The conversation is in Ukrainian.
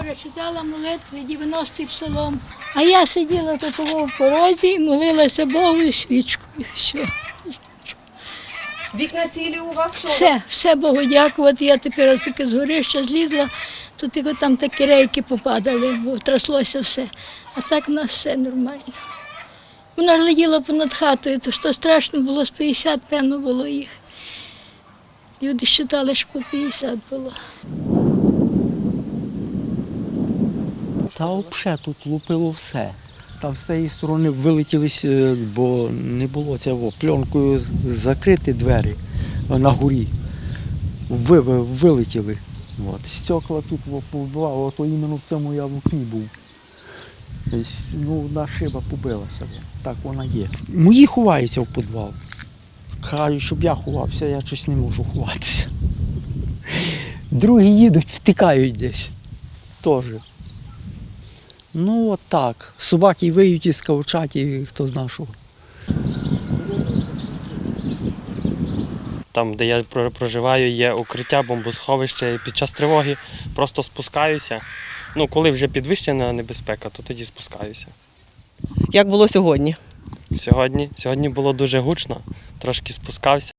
Боже, читала молитви, 90-й псалом. А я сиділа тут в порозі і молилася Богу і свічкою. Все. Вікна цілі у вас що? Все, все Богу дякувати. Я тепер ось таки з горища злізла, то тільки там такі рейки попадали, бо тряслося все. А так у нас все нормально. Вона ж летіла понад хатою, то що страшно було, з 50, певно, було їх. Люди вважали, що по 50 було. Та взагалі тут лупило все. Там з тієї сторони вилетілись, е, бо не було цього пленкою закриті двері на горі. Ви, ви- вилетіли. От. Стекла тут повбивало, ото іменно в цьому я в окні був. Ну, одна шиба побилася. Так вона є. Мої ховаються в підвал. Кажуть, щоб я ховався, я щось не можу ховатися. Другі їдуть, втикають десь. Теж. Ну, от так. Собаки виють і скавчать, і хто зна що. Там, де я проживаю, є укриття, бомбосховище. І Під час тривоги просто спускаюся. Ну, коли вже підвищена небезпека, то тоді спускаюся. Як було сьогодні? Сьогодні, сьогодні було дуже гучно, трошки спускався.